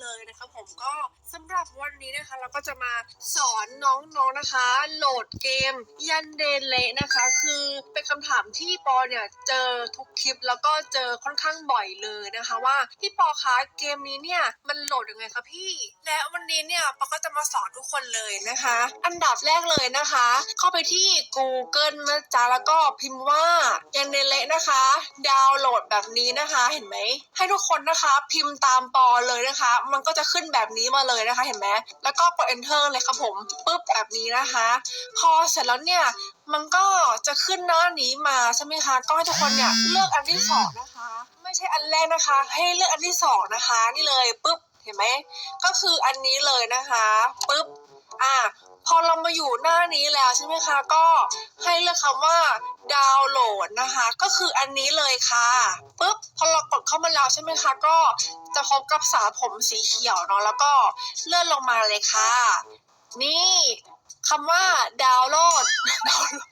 เลยนะคะผมก็สำหรับวันนี้นะคะ เราก็จะมาสอนน้องๆนะคะ โหลดเกม ยันเดเลนะคะ คือเป็นคำถามที่ปอเนี่ยเจอทุกคลิปแล้วก็เจอค่อนข้างบ่อยเลยนะคะว่าพี่ปอคะเกมนี้เนี่ยมันโหลดยังไงคะพี่ และวันนี้เนี่ยปอก็จะมาสอนทุกคนเลยนะคะ อันดับแรกเลยนะคะ เข้าไปที่ Google นะจ๊ะแล้วก็พิมพ์ว่ายันเดเลนะคะ ดาวน์โหลดแบบนี้นะคะเห็นไหมให้ทุกคนนะคะพิมพ์ตามปอเลยนะคะมันก็จะขึ้นแบบนี้มาเลยนะคะเห็นไหมแล้วก็กด enter เลยครับผมปุ๊บแบบนี้นะคะ พอเสร็จแล้วเนี่ยมันก็จะขึ้นหน้านี้มาใช่ไหมคะก็ให้ทุกคนเนี่ยเลือกอันที่สองนะคะ ไม่ใช่อันแรกนะคะ ให้เลือกอันที่สองนะคะ นี่เลยปุ๊บ เห็นไหมก็คืออันนี้เลยนะคะปุ๊บอะพอเรามาอยู่หน้านี้แล้วใช่ไหมคะก็ให้เลือกคำว่าดาวน์โหลดนะคะ ก็คืออันนี้เลยค่ะปุ๊บพอเรากดเข้ามาแล้วใช่ไหมคะ ก็จะพบกับสาผมสีเขียวเนาะแล้วก็เลื่อนลงมาเลยค่ะ นี่คำว่าดาวน์โหลดดาวน์โหลด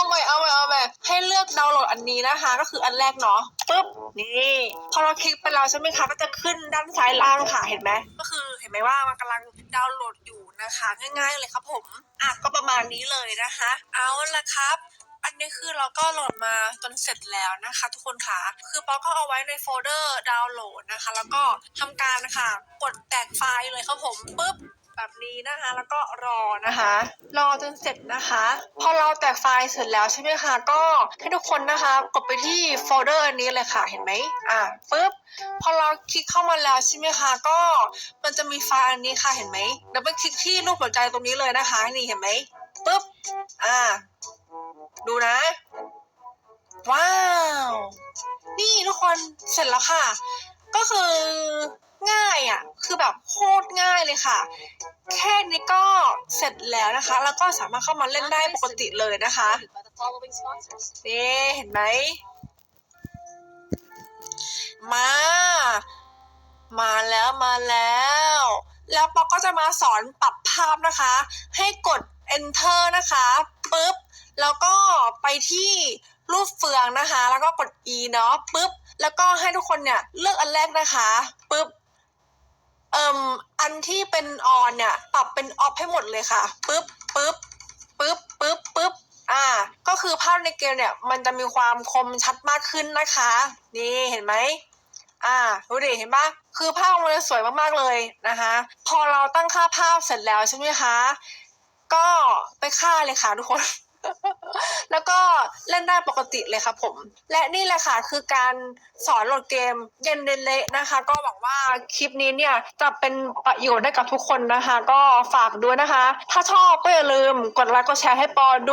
เอาใหม่เอาใหม่เอาใหม่ให้เลือกดาวน์โหลดอันนี้นะคะ ก็คืออันแรกเนาะปุ๊บนี่พอเราคลิกไปแล้วใช่ไหมคะก็จะขึ้นด้านซ้ายล่างค่ะเห็นไหมก็คือเห็นไหมว่ามันกำลังดาวน์โหลดอยู่นะคะ ง่าย ๆ เลยครับผมอะก็ประมาณนี้เลยนะคะ เอาละครับอันนี้คือเราก็โหลดมาจนเสร็จแล้วนะคะ ทุกคนค่ะ คือป๊อก็เอาไว้ในโฟลเดอร์ดาวน์โหลดนะคะ แล้วก็ทำการนะคะกดแตกไฟล์เลยครับผมปุ๊บ แบบนี้นะคะ แล้วก็รอนะคะ รอจนเสร็จนะคะ พอเราแตกไฟล์เสร็จแล้วใช่ไหมคะ ก็ให้ทุกคนนะคะกดไปที่โฟลเดอร์อันนี้เลยค่ะ เห็นไหมอะปุ๊บ พอเราคลิกเข้ามาแล้วใช่ไหมคะ ก็มันจะมีไฟล์อันนี้ค่ะ เห็นไหมดับเบิลคลิกที่รูปหัวใจตรงนี้เลยนะคะ นี่เห็นไหมปุ๊บ อ่า ดูนะ ว้าว นี่ทุกคนเสร็จแล้วค่ะ ก็คือ ง่ายอะ คือแบบโคตรง่ายเลยค่ะ แค่นี้ก็เสร็จแล้วนะคะ แล้วก็สามารถเข้ามาเล่นได้ปกติเลยนะคะนี่เห็นไหม มา มาแล้วมาแล้ว แล้วปอกก็จะมาสอนปรับภาพนะคะ ให้กด enter นะคะปุ๊บ แล้วก็ไปที่รูปเฟืองนะคะ แล้วก็กด e เนาะปุ๊บ แล้วก็ให้ทุกคนเนี่ยเลือกอันแรกนะคะปุ๊บ เอ่มอันที่เป็นออนเนี่ยปรับเป็นออฟให้หมดเลยค่ะปุ๊บปุ๊บปุ๊บปุ๊บปุ๊บอ่า ก็คือภาพในเกมเนี่ย มันจะมีความคมชัดมากขึ้นนะคะ นี่เห็นไหมอ่าดูดิเห็นปะคือภาพมันสวยมากๆเลยนะคะ พอเราตั้งค่าภาพเสร็จแล้วใช่ไหมคะ ก็ไปฆ่าเลยค่ะทุกคน แล้วก็เล่นได้ปกติเลยครับผม และนี่แหละค่ะคือการสอนโหลดเกมเย็นเดนเละนะคะ ก็หวังว่าคลิปนี้เนี่ยจะเป็นประโยชน์ให้กับทุกคนนะคะ ก็ฝากด้วยนะคะ ถ้าชอบก็อย่าลืมกดไลค์กดแชร์ให้ปอด้วย